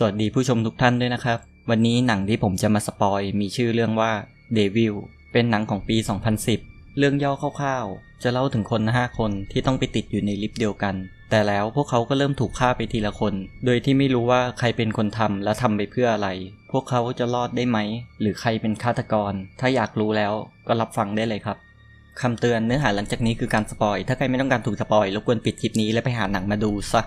สวัสดีผู้ชมทุกท่านด้วยนะครับ วันนี้หนังที่ผมจะมาสปอยมีชื่อเรื่องว่า Devil เป็นหนังของปี 2010 เรื่องย่อคร่าวๆ จะเล่าถึงคน 5 คนที่ต้องไปติดอยู่ในลิฟต์เดียวกัน แต่แล้วพวกเขาก็เริ่มถูกฆ่าไปทีละคน โดยที่ไม่รู้ว่าใครเป็นคนทำและทำไปเพื่ออะไร พวกเขาจะรอดได้ไหม หรือใครเป็นฆาตกร ถ้าอยากรู้แล้วก็รับฟังได้เลยครับคำเตือนเนื้อหาหลังจากนี้คือการสปอย ถ้าใครไม่ต้องการถูกสปอยรบกวนปิดคลิปนี้และไปหาหนังมาดูซะ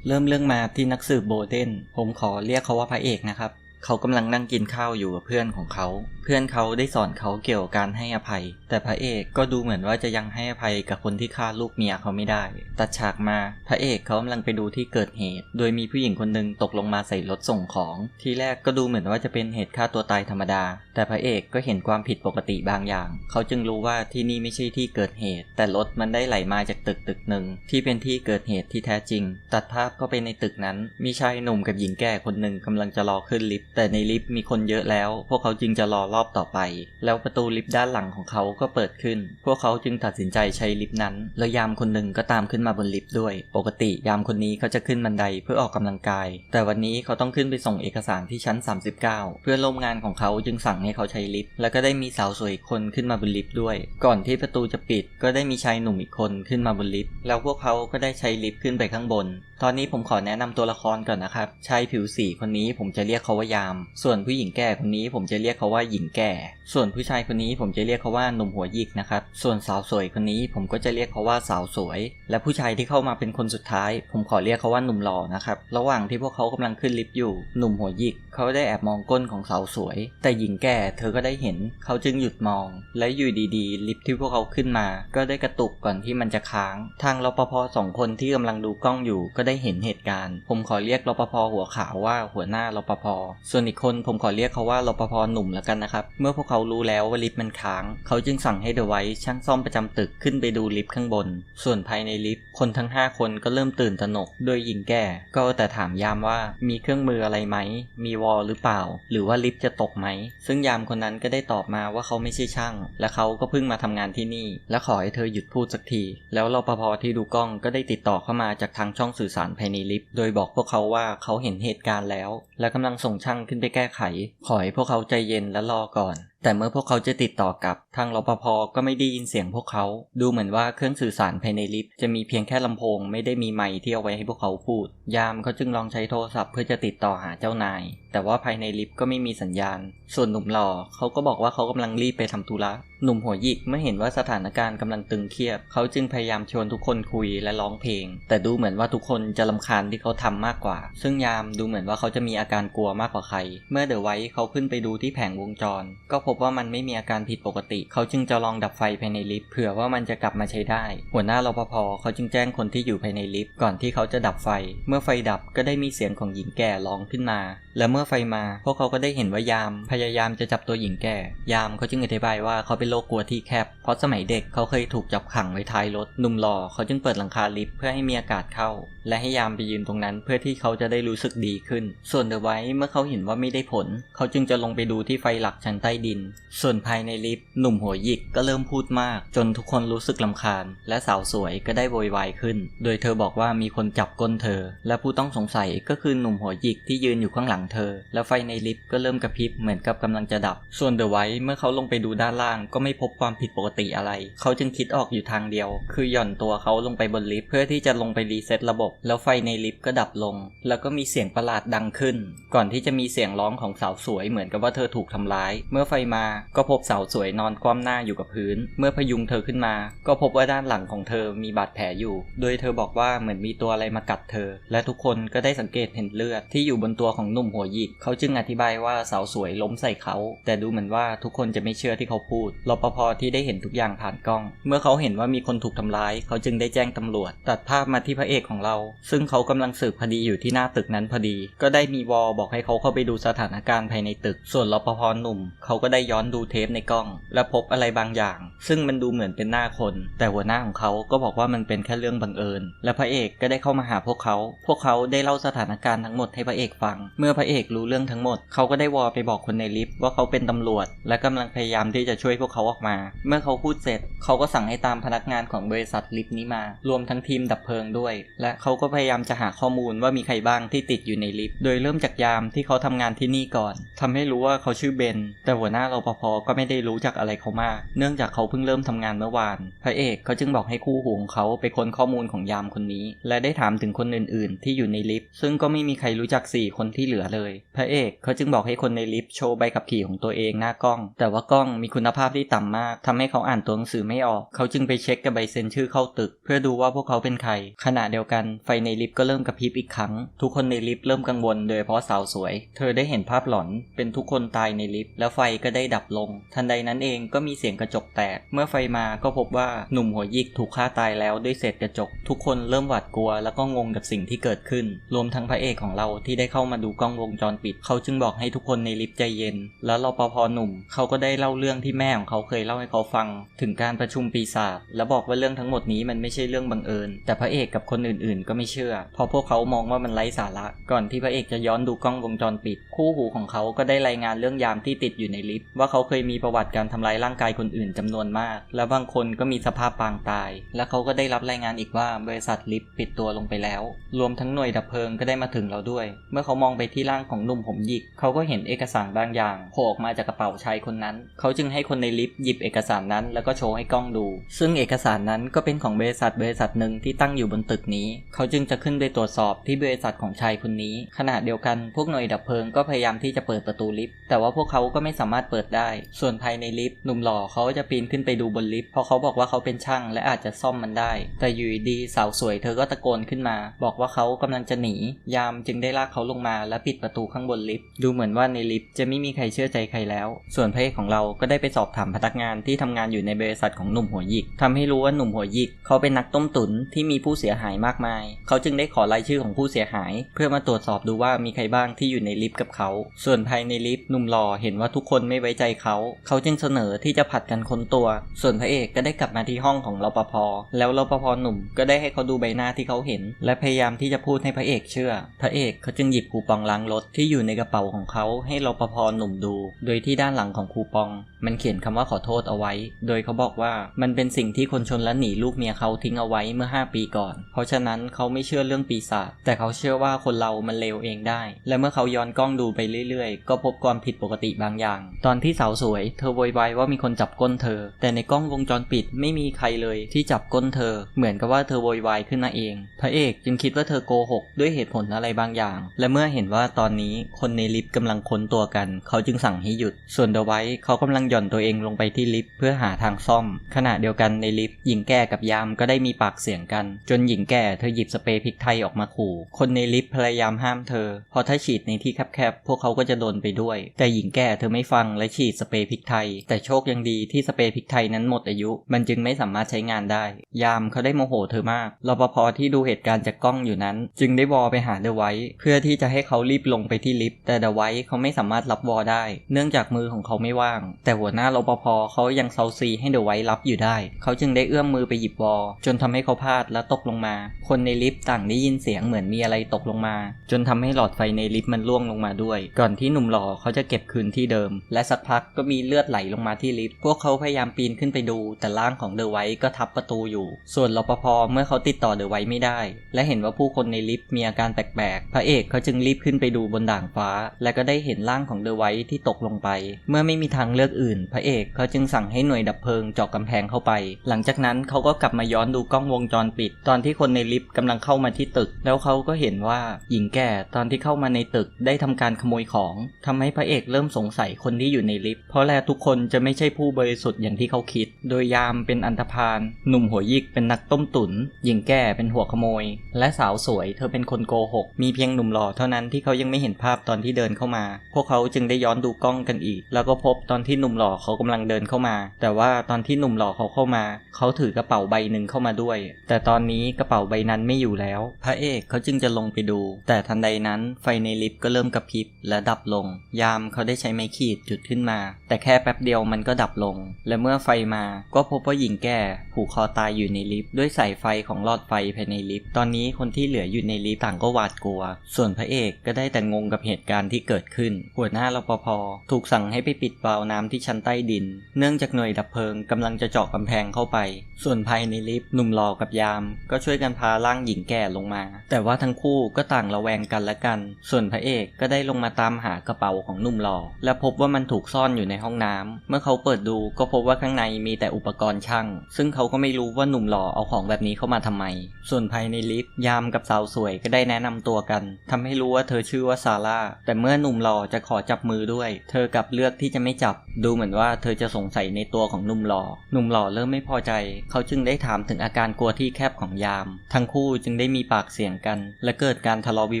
เริ่มเรื่องมาที่นักสืบโบเดนผมขอเรียกเขาว่าพระเอกนะครับ เขากำลังนั่งกินข้าวอยู่กับเพื่อนของเขา เพื่อนเขาได้สอนเขาเกี่ยวกับการให้อภัย แต่พระเอกก็ดูเหมือนว่าจะยังให้อภัยกับคนที่ฆ่าลูกเมียเขาไม่ได้ ตัดฉากมา พระเอกเขากำลังไปดูที่เกิดเหตุ โดยมีผู้หญิงคนหนึ่งตกลงมาใส่รถส่งของ ทีแรกก็ดูเหมือนว่าจะเป็นเหตุฆ่าตัวตายธรรมดา แต่พระเอกก็เห็นความผิดปกติบางอย่าง เขาจึงรู้ว่าที่นี่ไม่ใช่ที่เกิดเหตุ แต่รถมันได้ไหลมาจากตึกตึกหนึ่งที่เป็นที่เกิดเหตุที่แท้จริง ตัดภาพเข้าไปในตึกนั้น มีชายหนุ่มกับหญิงแก่คนหนึ่งกำลังจะรอขึ้นลิฟต์แต่ในลิฟต์มีคนเยอะแล้ว พวกเขาจึงจะรอรอบต่อไป แล้วประตูลิฟต์ด้านหลังของเขาก็เปิดขึ้น พวกเขาจึงตัดสินใจใช้ลิฟต์นั้น แล้วยามคนหนึ่งก็ตามขึ้นมาบนลิฟต์ด้วย ปกติยามคนนี้เขาจะขึ้นบันไดเพื่อออกกำลังกาย แต่วันนี้เขาต้องขึ้นไปส่งเอกสารที่ชั้น 39 เพื่อนร่วมงานของเขาจึงสั่งให้เขาใช้ลิฟต์ แล้วก็ได้มีสาวสวยคนขึ้นมาบนลิฟต์ด้วย ก่อนที่ประตูจะปิด ก็ได้มีชายหนุ่มอีกคนขึ้นมาบนลิฟต์ แล้วพวกเขาก็ได้ใช้ลิฟต์ขึ้นไปข้างบน ตอนนี้ผมขอแนะนำตัวละครก่อนนะครับ ชายผิวสีคนนี้ผมจะเรียกเขาว่ายามส่วนผู้หญิงแก่คนนี้ผมจะเรียกเขาว่าหญิงแก่ ส่วนผู้ชายคนนี้ผมจะเรียกเขาว่าหนุ่มหัวยิกนะครับ ส่วนสาวสวยคนนี้ผมก็จะเรียกเขาว่าสาวสวย และผู้ชายที่เข้ามาเป็นคนสุดท้าย ผมขอเรียกเขาว่าหนุ่มหล่อนะครับ ระหว่างที่พวกเขากำลังขึ้นลิฟต์อยู่ หนุ่มหัวยิกเขาได้แอบมองก้นของสาวสวย แต่หญิงแก่เธอก็ได้เห็น เขาจึงหยุดมอง และอยู่ดีๆ ลิฟต์ที่พวกเขาขึ้นมา ก็ได้กระตุกก่อนที่มันจะค้าง ทางรปภสองคนที่กำลังดูกล้องอยู่ก็ได้เห็นเหตุการณ์ ผมขอเรียกรปภหัวขาวว่าหัวหน้ารปภส่่วนอีกคนผมขอเรียกเขาว่ารปภหนุ่มแล้วกันนะครับ เมื่อพวกเขารู้แล้วว่าลิฟต์มันค้าง เขาจึงสั่งให้เดอไวท์ช่างซ่อมประจำตึกขึ้นไปดูลิฟต์ข้างบน ส่วนภายในลิฟต์คนทั้ง 5 คนก็เริ่มตื่นตระหนกโดยหญิงแก่ ก็แต่ถามยามว่ามีเครื่องมืออะไรไหม มีวอลหรือเปล่า หรือว่าลิฟต์จะตกไหม ซึ่งยามคนนั้นก็ได้ตอบมาว่าเขาไม่ใช่ช่าง และเขาก็เพิ่งมาทำงานที่นี่ และขอให้เธอหยุดพูดสักที แล้วรปภที่ดูกล้องก็ได้ติดต่อเข้ามาจากทางช่องสื่อสารภายในลิฟต์ โดยบอกพวกเขาว่าเขาเห็นเหตุการณ์แล้ว และกำลังส่งช่างขึ้นไปแก้ไข ขอให้พวกเขาใจเย็นและรอก่อนแต่เมื่อพวกเขาจะติดต่อกับทางรปภก็ไม่ได้ยินเสียงพวกเขา ดูเหมือนว่าเครื่องสื่อสารภายในลิฟต์จะมีเพียงแค่ลำโพง ไม่ได้มีไมค์ที่เอาไว้ให้พวกเขาพูด ยามเขาจึงลองใช้โทรศัพท์เพื่อจะติดต่อหาเจ้านาย แต่ว่าภายในลิฟต์ก็ไม่มีสัญญาณ ส่วนหนุ่มหล่อเขาก็บอกว่าเขากำลังรีบไปทำธุระหนุ่มหัวหยิกเมื่อเห็นว่าสถานการณ์กำลังตึงเครียดเขาจึงพยายามชวนทุกคนคุยและร้องเพลง แต่ดูเหมือนว่าทุกคนจะลำคาญที่เขาทำมากกว่า ซึ่งยามดูเหมือนว่าเขาจะมีอาการกลัวมากกว่าใคร เมื่อเดอะไวท์เขาขึ้นไปดูที่แผงวงจร ก็พบว่ามันไม่มีอาการผิดปกติ เขาจึงจะลองดับไฟภายในลิฟต์เผื่อว่ามันจะกลับมาใช้ได้ หัวหน้ารปภเขาจึงแจ้งคนที่อยู่ภายในลิฟต์ก่อนที่เขาจะดับไฟ เมื่อไฟดับก็ได้มีเสียงของหญิงแก่ร้องขึ้นมา และเมื่อไฟมา พวกเขาก็ได้เห็นว่ายามพยายามจะจับตัวหญิงแก่ ยามเขาจึงอธิบายว่าเขาเป็นโรคกลัวที่แคบ เพราะสมัยเด็กเขาเคยถูกจับขังไว้ท้ายรถหนุ่มหล่อเขาจึงเปิดหลังคาลิฟต์เพื่อให้มีอากาศเข้า และให้ยามไปยืนตรงนั้นเพื่อที่เขาจะได้รู้สึกดีขึ้น ส่วนเดอะไวท์เมื่อเขาเห็นว่าไม่ได้ผล เขาจึงจะลงไปดูที่ไฟหลักชั้นใต้ดิน ส่วนภายในลิฟต์หนุ่มหัวหยิกก็เริ่มพูดมาก จนทุกคนรู้สึกลำคาญ และสาวสวยก็ได้โวยวายขึ้น โดยเธอบอกว่ามีคนจับก้นเธอ และผู้ต้องสงสัยก็คือหนุ่มหัวหยิกที่ยืนอยู่ข้างหลังเธอ และไฟในลิฟต์ก็เริ่มกระพริบเหมือนกับกำลังจะดับ ส่วนเดอะไวท์เมื่อเขาลงไปดูด้านล่างก็ไม่พบความผิดปกติอะไร เขาจึงคิดออกอยู่ทางเดียว คือหย่อนตัวเขาลงไปบนลิฟต์เพื่อที่จะลงไปรีเซ็ตระบบ แล้วไฟในลิฟต์ก็ดับลง แล้วก็มีเสียงประหลาดดังขึ้น ก่อนที่จะมีเสียงร้องของสาวสวยเหมือนกับว่าเธอถูกทำร้าย เมื่อไฟมาก็พบสาวสวยนอนคว่ำหน้าอยู่กับพื้น เมื่อพยุงเธอขึ้นมา ก็พบว่าด้านหลังของเธอมีบาดแผลอยู่ โดยเธอบอกว่าเหมือนมีตัวอะไรมากัดเธอ และทุกคนก็ได้สังเกตเห็นเลือดที่อยู่บนตัวของหนุ่มหัวหยิกเขาจึงอธิบายว่าสาวสวยล้มใส่เขา แต่ดูเหมือนว่าทุกคนจะไม่เชื่อที่เขาพูดรปภที่ได้เห็นทุกอย่างผ่านกล้อง เมื่อเขาเห็นว่ามีคนถูกทำร้าย เขาจึงได้แจ้งตำรวจ ตัดภาพมาที่พระเอกของเรา ซึ่งเขากำลังสืบคดีอยู่ที่หน้าตึกนั้นพอดี ก็ได้มีวอลบอกให้เขาเข้าไปดูสถานการณ์ภายในตึก ส่วนรปภหนุ่ม เขาก็ได้ย้อนดูเทปในกล้อง และพบอะไรบางอย่าง ซึ่งมันดูเหมือนเป็นหน้าคน แต่หัวหน้าของเขาก็บอกว่ามันเป็นแค่เรื่องบังเอิญ และพระเอกก็ได้เข้ามาหาพวกเขา พวกเขาได้เล่าสถานการณ์ทั้งหมดให้พระเอกฟัง เมื่อพระระเอกรู้เรื่องทั้งหมด เขาก็ได้วอลไปบอกคนในลิฟต์ว่าเขาเป็นตำรวจ และกำลังพยายามที่จะช่วยพวกเขาออกมา เมื่อเขาพูดเสร็จ เขาก็สั่งให้ตามพนักงานของบริษัทลิฟต์นี้มา รวมทั้งทีมดับเพลิงด้วย และเขาก็พยายามจะหาข้อมูลว่ามีใครบ้างที่ติดอยู่ในลิฟต์ โดยเริ่มจากยามที่เขาทำงานที่นี่ก่อนทำให้รู้ว่าเขาชื่อเบน แต่หัวหน้ารปภก็ไม่ได้รู้จักอะไรเขามาก เนื่องจากเขาเพิ่งเริ่มทำงานเมื่อวาน พระเอกเขาจึงบอกให้คู่หูของเขาไปค้นข้อมูลของยามคนนี้ และได้ถามถึงคนอื่น ๆ ที่อยู่ในลิฟต์ ซึ่งก็ไม่มีใครรู้จัก4คนที่เหลือเลย พระเอกเขาจึงบอกให้คนในลิฟต์โชว์ใบขับขี่ของตัวเองหน้ากล้อง แต่ว่ากล้องมีคุณภาพที่ต่ำมากทำให้เขาอ่านตัวหนังสือไม่ออก เขาจึงไปเช็คกับใบเซ็นชื่อเข้าตึก เพื่อดูว่าพวกเขาเป็นใคร ขณะเดียวกันไฟในลิฟต์ก็เริ่มกระพริบอีกครั้ง ทุกคนในลิฟต์เริ่มกังวลโดยเฉพาะสาวสวย เธอได้เห็นภาพหลอนเป็นทุกคนตายในลิฟต์แล้วไฟก็ได้ดับลง ทันใดนั้นเองก็มีเสียงกระจกแตก เมื่อไฟมาก็พบว่าหนุ่มหัวยิกถูกฆ่าตายแล้วด้วยเศษกระจก ทุกคนเริ่มหวาดกลัว แล้วก็งงกับสิ่งที่เกิดขึ้น รวมทั้งพระเอกของเราที่ได้เข้ามาดูกล้องวงจรปิด เขาจึงบอกให้ทุกคนในลิฟต์ใจเย็น แล้วรปภหนุ่ม เขาก็ได้เล่าเรื่องที่แม่ของเขาเคยเล่าให้เขาฟัง ถึงการประชุมปีศาจและบอกว่าเรื่องทั้งหมดนี้มันไม่ใช่เรื่องบังเอิญ แต่พระเอกกับคนอื่นๆ ก็ไม่เชื่อเพราะพวกเขามองว่ามันไร้สาระ ก่อนที่พระเอกจะย้อนดูกล้องวงจรปิด คู่หูของเขาก็ได้รายงานเรื่องยามที่ติดอยู่ในลิฟต์ว่าเขาเคยมีประวัติการทำร้ายร่างกายคนอื่นจำนวนมาก และบางคนก็มีสภาพปางตาย และเขาก็ได้รับรายงานอีกว่าบริษัทลิฟต์ปิดตัวลงไปแล้ว รวมทั้งหน่วยดับเพลิงก็ได้มาถึงเราด้วย เมื่อเขามองไปที่ร่างของหนุ่มผมหยิก เขาก็เห็นเอกสารบางอย่างโผล่ออกมาจากกระเป๋าชายคนนั้น เขาจึงให้คนในลิฟต์หยิบเอกสารนั้นแล้วก็โชว์ให้กล้องดู ซึ่งเอกสารนั้นก็เป็นของบริษัทบริษัทหนึ่งที่ตั้งอยู่บนตึกนี้ เขาจึงจะขึ้นไปตรวจสอบที่บริษัทของชายคนนี้ ขณะเดียวกันพวกหน่วยดับเพลิงก็พยายามที่จะเปิดประตูลิฟต์แต่ว่าพวกเขาก็ไม่สามารถเปิดได้ ส่วนภายในลิฟต์หนุ่มหล่อเขาจะปีนขึ้นไปดูบนลิฟต์เพราะเขาบอกว่าเขาเป็นช่างและอาจจะซ่อมมันได้ แต่อยู่ดีสาวสวยเธอก็ตะโกนขึ้นมา บอกว่าเขากำลังจะหนี ยามจึงได้ลากเขาลงมาและปิดประตูข้างบนลิฟต์ดูเหมือนว่าในลิฟต์จะไม่มีใครเชื่อใจใครแล้ว ส่วนพระเอกของเราก็ได้ไปสอบถามพนักงานที่ทำงานอยู่ในบริษัทของหนุ่มหัวหยิกทำให้รู้ว่าหนุ่มหัวหยิกเขาเป็นนักต้มตุ๋นที่มีผู้เสียหายมากมาย เขาจึงได้ขอรายชื่อของผู้เสียหาย เพื่อมาตรวจสอบดูว่ามีใครบ้างที่อยู่ในลิฟต์กับเขา ส่วนภายในลิฟต์หนุ่มหล่อเห็นว่าทุกคนไม่ไว้ใจเขา เขาจึงเสนอที่จะผัดกันค้นตัว ส่วนพระเอกก็ได้กลับมาที่ห้องของรปภแล้วรปภหนุ่มก็ได้ให้เขาดูใบหน้าที่เขาเห็น และพยายามที่จะพูดให้พระเอกเชื่อ พระเอกเขาจึงหยิบคูปองล้างรถที่อยู่ในกระเป๋าของเขาให้รปภหนุ่มดู โดยที่ด้านหลังของคูปอง มันเขียนคำว่าขอโทษเอาไว้ โดยเขาบอกว่ามันเป็นสิ่งที่คนชนและหนีลูกเมียเขาทิ้งเอาไว้เมื่อ 5 ปีก่อน เพราะฉะนั้นเขาไม่เชื่อเรื่องปีศาจแต่เขาเชื่อว่าคนเรามันเลวเองได้ และเมื่อเขาย้อนกล้องดูไปเรื่อยๆ ก็พบความผิดปกติบางอย่าง ตอนที่สาวสวย เธอโวยวายว่ามีคนจับก้นเธอ แต่ในกล้องวงจรปิดไม่มีใครเลยที่จับก้นเธอ เหมือนกับว่าเธอโวยวายขึ้นมาเอง พระเอกจึงคิดว่าเธอโกหกด้วยเหตุผลอะไรบางอย่าง และเมื่อเห็นว่าตอนนี้คนในลิฟต์กำลังค้นตัวกัน เขาจึงสั่งให้หยุด ส่วนเดไวท์เขากำลังหย่อนตัวเองลงไปที่ลิฟต์เพื่อหาทางซ่อม ขณะเดียวกันในลิฟต์หญิงแก่กับยามก็ได้มีปากเสียงกัน จนหญิงแก่เธอหยิบสเปรย์พริกไทยออกมาขู่ คนในลิฟต์พยายามห้ามเธอเพราะถ้าฉีดในที่แคบๆพวกเขาก็จะโดนไปด้วย แต่หญิงแก่เธอไม่ฟังและฉีดสเปรย์พริกไทย แต่โชคยังดีที่สเปรย์พริกไทยนั้นหมดอายุ มันจึงไม่สามารถใช้งานได้ ยามเขาได้โมโหเธอมากรปภที่ดูเหตุการณ์จากกล้องอยู่นั้น จึงได้วอลไปหาเดไวท์เพื่อที่จะให้เขารีบลงไปที่ลิฟต์แต่เดวท์เขาไม่สามารถรับวอลได้ เนื่องจากมือของเขาไม่ว่าง แต่หัวหน้ารปภเขายังเซาซีให้เดวท์รับอยู่ได้ เขาจึงได้เอื้อมมือไปหยิบวอลจนทำให้เขาพลาดและตกลงมา คนในลิฟต์ต่างได้ยินเสียงเหมือนมีอะไรตกลงมา จนทำให้หลอดไฟในลิฟต์มันร่วงลงมาด้วย ก่อนที่หนุ่มหล่อเขาจะเก็บคืนที่เดิม และสักพักก็มีเลือดไหลลงมาที่ลิฟต์พวกเขาพยายามปีนขึ้นไปดู แต่ร่างของเดไวท์ก็ทับประตูอยู่ ส่วนรปภเมื่อเขาติดต่อเดไวท์ไม่ได้ และเห็นว่าผู้คนในลิฟต์มีอาการแปลกๆพระเอกเขาจึงรีบขึ้นไปดูบนด่างฟ้า และก็ได้เห็นร่างของเดอะไวท์ที่ตกลงไป เมื่อไม่มีทางเลือกอื่น พระเอกเขาจึงสั่งให้หน่วยดับเพลิงเจาะกำแพงเข้าไป หลังจากนั้นเขาก็กลับมาย้อนดูกล้องวงจรปิด ตอนที่คนในลิฟต์กำลังเข้ามาที่ตึก แล้วเขาก็เห็นว่าหญิงแก่ตอนที่เข้ามาในตึกได้ทำการขโมยของทำให้พระเอกเริ่มสงสัยคนที่อยู่ในลิฟต์เพราะแลทุกคนจะไม่ใช่ผู้บริสุทธิ์อย่างที่เขาคิด โดยยามเป็นอันธพาลหนุ่มหัวยิกเป็นนักต้มตุน๋นหญิงแก่เป็นหัวขโมย และสาวสวยเธอเป็นคนโกหกมีเพียงหนุ่มหล่อเท่านั้นที่เขายังไม่เห็นภาพตอนที่เดินเข้ามา พวกเขาจึงได้ย้อนดูกล้องกันอีก แล้วก็พบตอนที่หนุ่มหล่อเขากำลังเดินเข้ามา แต่ว่าตอนที่หนุ่มหล่อเขาเข้ามา เขาถือกระเป๋าใบหนึ่งเข้ามาด้วย แต่ตอนนี้กระเป๋าใบนั้นไม่อยู่แล้ว พระเอกเขาจึงจะลงไปดู แต่ทันใดนั้นไฟในลิฟต์ก็เริ่มกระพริบและดับลง ยามเขาได้ใช้ไม้ขีดจุดขึ้นมา แต่แค่แป๊บเดียวมันก็ดับลง และเมื่อไฟมาก็พบว่าหญิงแก่ผูกคอตายอยู่ในลิฟต์ด้วยสายไฟของหลอดไฟภายในลิฟต์ตอนนี้คนที่เหลืออยู่ในลิฟต์ต่างก็หวาดกลัว ส่วนพระเอกก็ได้แต่งงกับเหตุการณ์ที่เกิดขึ้น หัวหน้ารปภถูกสั่งให้ไปปิดวาล์วน้ำที่ชั้นใต้ดิน เนื่องจากหน่วยดับเพลิงกำลังจะเจาะกำแพงเข้าไป ส่วนภายในลิฟต์หนุ่มหล่อกับยาม ก็ช่วยกันพาร่างหญิงแก่ลงมา แต่ว่าทั้งคู่ก็ต่างระแวงกันและกัน ส่วนพระเอกก็ได้ลงมาตามหากระเป๋าของหนุ่มหล่อและพบว่ามันถูกซ่อนอยู่ในห้องน้ำเมื่อเขาเปิดดูก็พบว่าข้างในมีแต่อุปกรณ์ช่าง ซึ่งเขาก็ไม่รู้ว่าหนุ่มหล่อเอาของแบบนี้เข้ามาทำไม ส่วนภายในลิฟต์ยามกับสาวสวยก็ได้แนะนำตัวกันทำให้รู้ว่าเธอชื่อื่อว่าซาร่า แต่เมื่อหนุ่มหล่อจะขอจับมือด้วย เธอกลับเลือกที่จะไม่จับ ดูเหมือนว่าเธอจะสงสัยในตัวของหนุ่มหล่อ หนุ่มหล่อเริ่มไม่พอใจ เขาจึงได้ถามถึงอาการกลัวที่แคบของยาม ทั้งคู่จึงได้มีปากเสียงกัน และเกิดการทะเลาะวิ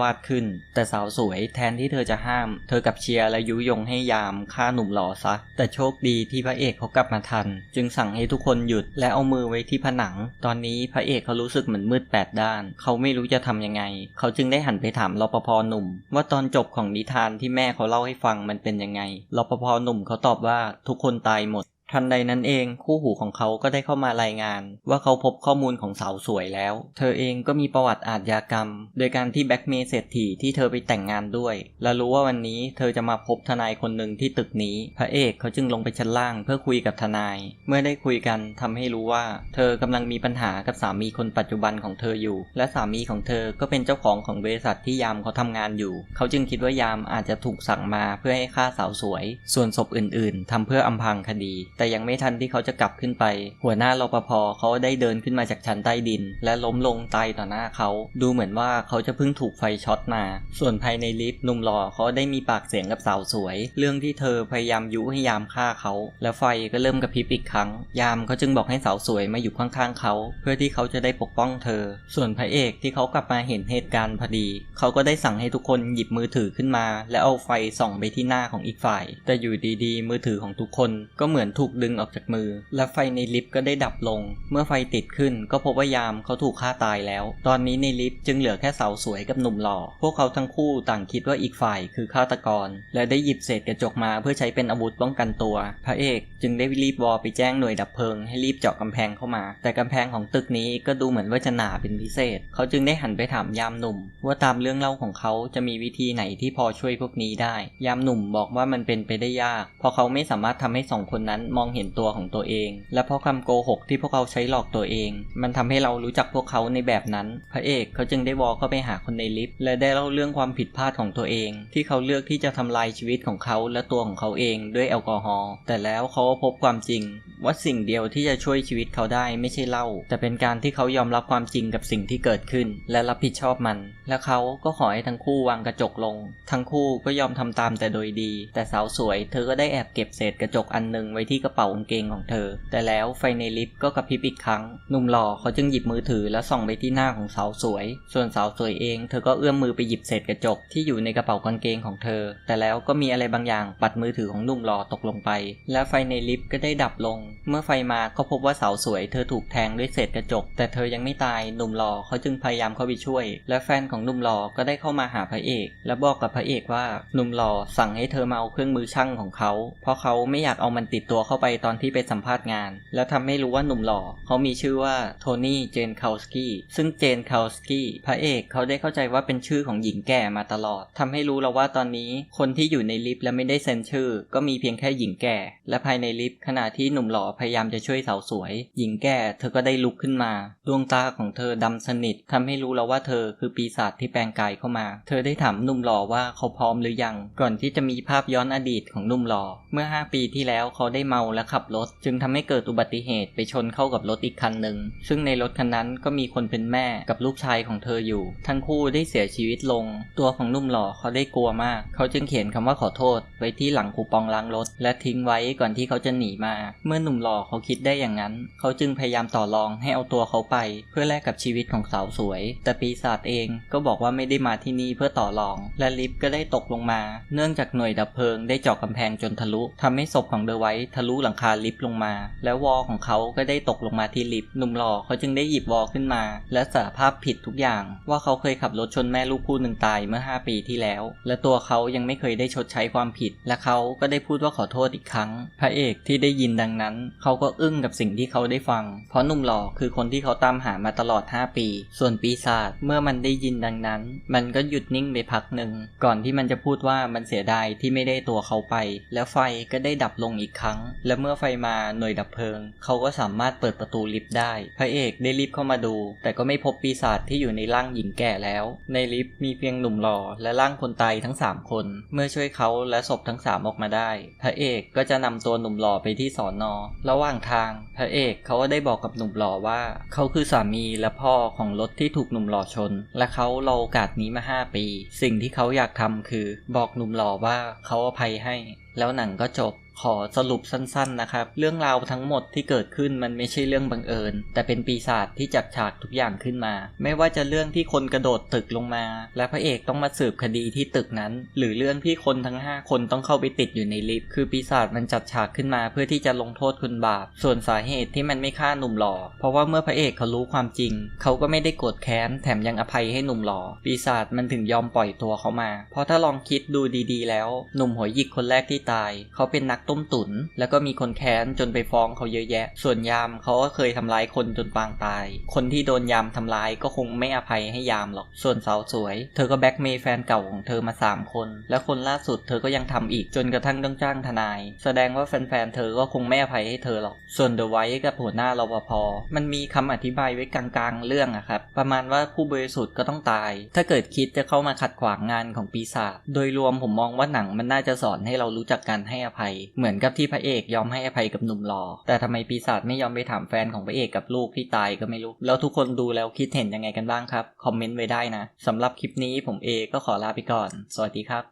วาทขึ้น แต่สาวสวยแทนที่เธอจะห้าม เธอกับเชียร์และยุยงให้ยามฆ่าหนุ่มหล่อซะ แต่โชคดีที่พระเอกเขากลับมาทัน จึงสั่งให้ทุกคนหยุดและเอามือไว้ที่ผนัง ตอนนี้พระเอกเขารู้สึกเหมือนมืดแปดด้าน เขาไม่รู้จะทำยังไง เขาจึงได้หันไปถามรปภหนุ่มว่าตอนจบของนิทานที่แม่เขาเล่าให้ฟังมันเป็นยังไงรปภหนุ่มเขาตอบว่าทุกคนตายหมด ทันใดนั้นเองคู่หูของเขาก็ได้เข้ามารายงาน ว่าเขาพบข้อมูลของสาวสวยแล้ว เธอเองก็มีประวัติอาชญากรรม โดยการที่แบ็กเมย์เศรษฐีที่เธอไปแต่งงานด้วย และรู้ว่าวันนี้เธอจะมาพบทนายคนหนึ่งที่ตึกนี้ พระเอกเขาจึงลงไปชั้นล่างเพื่อคุยกับทนาย เมื่อได้คุยกันทำให้รู้ว่า เธอกำลังมีปัญหากับสามีคนปัจจุบันของเธออยู่ และสามีของเธอก็เป็นเจ้าของของบริษัทที่ยามเขาทำงานอยู่ เขาจึงคิดว่ายามอาจจะถูกสั่งมาเพื่อให้ฆ่าสาวสวย ส่วนศพอื่น ๆทำเพื่ออำพรางคดีแต่ยังไม่ทันที่เขาจะกลับขึ้นไป หัวหน้ารปภเขาได้เดินขึ้นมาจากชั้นใต้ดิน และล้มลงตายต่อหน้าเขา ดูเหมือนว่าเขาจะเพิ่งถูกไฟช็อตมา ส่วนภายในลิฟต์หนุ่มหล่อเขาได้มีปากเสียงกับสาวสวย เรื่องที่เธอพยายามยุให้ยามฆ่าเขา และไฟก็เริ่มกระพริบอีกครั้ง ยามเขาจึงบอกให้สาวสวยมาอยู่ข้างๆเขา เพื่อที่เขาจะได้ปกป้องเธอ ส่วนพระเอกที่เขากลับมาเห็นเหตุการณ์พอดี เขาก็ได้สั่งให้ทุกคนหยิบมือถือขึ้นมา และเอาไฟส่องไปที่หน้าของอีกฝ่าย แต่อยู่ดีๆ มือถือของทุกคนก็เหมือนถูกดึงออกจากมือ และไฟในลิฟต์ก็ได้ดับลง เมื่อไฟติดขึ้นก็พบว่ายามเขาถูกฆ่าตายแล้ว ตอนนี้ในลิฟต์จึงเหลือแค่สาวสวยกับหนุ่มหล่อ พวกเขาทั้งคู่ต่างคิดว่าอีกฝ่ายคือฆาตกร และได้หยิบเศษกระจกมาเพื่อใช้เป็นอาวุธป้องกันตัว พระเอกจึงได้รีบวอไปแจ้งหน่วยดับเพลิงให้รีบเจาะกำแพงเข้ามา แต่กำแพงของตึกนี้ก็ดูเหมือนว่าจะหนาเป็นพิเศษ เขาจึงได้หันไปถามยามหนุ่ม ว่าตามเรื่องเล่าของเขาจะมีวิธีไหนที่พอช่วยพวกนี้ได้ ยามหนุ่มบอกว่ามันเป็นไปได้ยาก เพราะเขาไม่สามารถทำให้สองคนนั้นมองเห็นตัวของตัวเอง และเพราะคำโกหกที่พวกเขาใช้หลอกตัวเอง มันทำให้เรารู้จักพวกเขาในแบบนั้น พระเอกเขาจึงได้วอลเข้าไปหาคนในลิฟต์และได้เล่าเรื่องความผิดพลาดของตัวเอง ที่เขาเลือกที่จะทำลายชีวิตของเขาและตัวของเขาเองด้วยแอลกอฮอล์แต่แล้วเขาก็พบความจริง ว่าสิ่งเดียวที่จะช่วยชีวิตเขาได้ไม่ใช่เหล้าแต่เป็นการที่เขายอมรับความจริงกับสิ่งที่เกิดขึ้น และรับผิดชอบมัน และเขาก็ขอให้ทั้งคู่วางกระจกลง ทั้งคู่ก็ยอมทำตามแต่โดยดี แต่สาวสวย เธอก็ได้แอบเก็บเศษกระจกอันหนึ่งไว้ที่กระเป๋ากางเกงของเธอ แต่แล้วไฟในลิฟต์ก็กระพริบอีกครั้ง หนุ่มหล่อเขาจึงหยิบมือถือและส่องไปที่หน้าของสาวสวย ส่วนสาวสวยเองเธอก็เอื้อมมือไปหยิบเศษกระจกที่อยู่ในกระเป๋ากางเกงของเธอ แต่แล้วก็มีอะไรบางอย่างปัดมือถือของหนุ่มหล่อตกลงไป และไฟในลิฟต์ก็ได้ดับลง เมื่อไฟมาก็พบว่าสาวสวย เธอถูกแทงด้วยเศษกระจก แต่เธอยังไม่ตายหนุ่มหล่อเขาจึงพยายามเข้าไปช่วย และแฟนของหนุ่มหล่อก็ได้เข้ามาหาพระเอก และบอกกับพระเอกว่าหนุ่มหล่อสั่งให้เธอมาเอาเครื่องมือช่างของเขา เพราะเขาไม่อยากเอามันติดตัวเข้าไปตอนที่ไปสัมภาษณ์งาน แล้วทำให้รู้ว่าหนุ่มหล่อเขามีชื่อว่าโทนี่เจนคาสกี้ซึ่งเจนคาสกี้พระเอกเขาได้เข้าใจว่าเป็นชื่อของหญิงแก่มาตลอดทำให้รู้แล้วว่าตอนนี้คนที่อยู่ในลิฟต์และไม่ได้เซ็นชื่อ ก็มีเพียงแค่หญิงแก่ และภายในลิฟต์ขณะที่หนุ่มหล่อพยายามจะช่วยสาวสวย หญิงแก่เธอก็ได้ลุกขึ้นมาดวงตาของเธอดำสนิททำให้รู้แล้วว่าเธอคือปีศาจที่แปลงกายเข้ามา เธอได้ถามหนุ่มหล่อว่าเขาพร้อมหรือยัง ก่อนที่จะมีภาพย้อนอดีตของหนุ่มหล่อเมื่อ 5 ปีที่แล้วเขาได้เมาและขับรถ จึงทำให้เกิดอุบัติเหตุไปชนเข้ากับรถอีกคันหนึ่ง ซึ่งในรถคันนั้นก็มีคนเป็นแม่กับลูกชายของเธออยู่ ทั้งคู่ได้เสียชีวิตลง ตัวของนุ่มหล่อเขาได้กลัวมาก เขาจึงเขียนคำว่าขอโทษ ไว้ที่หลังคูปองล้างรถ และทิ้งไว้ก่อนที่เขาจะหนีมา เมื่อหนุ่มหล่อเขาคิดได้อย่างนั้น เขาจึงพยายามต่อรองให้เอาตัวเขาไป เพื่อแลกกับชีวิตของสาวสวย แต่ปีศาจเองก็บอกว่าไม่ได้มาที่นี่เพื่อต่อรอง และลิฟต์ก็ได้ตกลงมา เนื่องจากหน่วยดับเพลิงได้เจาะกำแพงจนทะลุทำให้ศพของเดอะไวท์ทะลุหลังคาลิฟต์ลงมา แล้ววอลของเขาก็ได้ตกลงมาที่ลิฟต์หนุ่มหล่อเขาจึงได้หยิบวอลขึ้นมา และสารภาพผิดทุกอย่าง ว่าเขาเคยขับรถชนแม่ลูกคู่หนึ่งตายเมื่อ 5 ปีที่แล้ว และตัวเขายังไม่เคยได้ชดใช้ความผิด และเขาก็ได้พูดว่าขอโทษอีกครั้ง พระเอกที่ได้ยินดังนั้น เขาก็อึ้งกับสิ่งที่เขาได้ฟัง เพราะหนุ่มหล่อคือคนที่เขาตามหามาตลอด 5 ปี ส่วนปีศาจเมื่อมันได้ยินดังนั้น มันก็หยุดนิ่งไปพักหนึ่งก่อนที่มันจะพูดว่ามันเสียดายที่ไม่ได้ตัวเขาไป แล้วไฟก็ได้ดับลงอีกครั้งและเมื่อไฟมาหน่วยดับเพลิง เขาก็สามารถเปิดประตูลิฟต์ได้ พระเอกได้รีบเข้ามาดู แต่ก็ไม่พบปีศาจที่อยู่ในร่างหญิงแก่แล้ว ในลิฟต์มีเพียงหนุ่มหล่อและร่างคนตายทั้ง 3 คน เมื่อช่วยเขาและศพทั้ง 3 ออกมาได้ พระเอกก็จะนำตัวหนุ่มหล่อไปที่สอนอ ระหว่างทาง พระเอกเขาก็ได้บอกกับหนุ่มหล่อว่า เขาคือสามีและพ่อของรถที่ถูกหนุ่มหล่อชน และเขารอโอกาสนี้มา 5 ปี สิ่งที่เขาอยากทำคือ บอกหนุ่มหล่อว่าเขาอภัยให้ แล้วหนังก็จบ ขอสรุปสั้นๆนะครับ เรื่องราวทั้งหมดที่เกิดขึ้นมันไม่ใช่เรื่องบังเอิญ แต่เป็นปีศาจที่จัดฉากทุกอย่างขึ้นมา ไม่ว่าจะเรื่องที่คนกระโดดตึกลงมา และพระเอกต้องมาสืบคดีที่ตึกนั้น หรือเรื่องที่คนทั้ง 5 คนต้องเข้าไปติดอยู่ในลิฟต์คือปีศาจมันจัดฉากขึ้นมา เพื่อที่จะลงโทษคนบาป ส่วนสาเหตุที่มันไม่ฆ่าหนุ่มหล่อ เพราะว่าเมื่อพระเอกเขารู้ความจริง เขาก็ไม่ได้โกรธแค้นแถมยังอภัยให้หนุ่มหล่อ ปีศาจมันถึงยอมปล่อยตัวเขามา เพราะถ้าลองคิดดูดี ๆ แล้ว หนุ่มหัวหยิกคนแรกที่ตาย เขาเป็นนักต้มตุ๋นแล้วก็มีคนแค้นจนไปฟ้องเขาเยอะแยะ ส่วนยามเขาก็เคยทำร้ายคนจนปางตาย คนที่โดนยามทำร้ายก็คงไม่อภัยให้ยามหรอก ส่วนสาวสวย เธอก็แบ็กเมย์แฟนเก่าของเธอมา 3 คน และคนล่าสุดเธอก็ยังทำอีกจนกระทั่งต้องจ้างทนาย แสดงว่าแฟนๆเธอก็คงไม่อภัยให้เธอหรอก ส่วนเดอะไวท์กับหัวหน้ารปภมันมีคำอธิบายไว้กลางๆ เรื่องอะครับประมาณว่าผู้บริสุทธิ์ก็ต้องตาย ถ้าเกิดคิดจะเข้ามาขัดขวางงานของปีศาจโดยรวมผมมองว่าหนังมันน่าจะสอนให้เรารู้จักการให้อภัยเหมือนกับที่พระเอกยอมให้อภัยกับหนุ่มหล่อแต่ทำไมปีศาจไม่ยอมไปถามแฟนของพระเอกกับลูกที่ตายก็ไม่รู้ แล้วทุกคนดูแล้วคิดเห็นยังไงกันบ้างครับ คอมเมนต์ไว้ได้นะสำหรับคลิปนี้ผมเอก็ขอลาไปก่อน สวัสดีครับ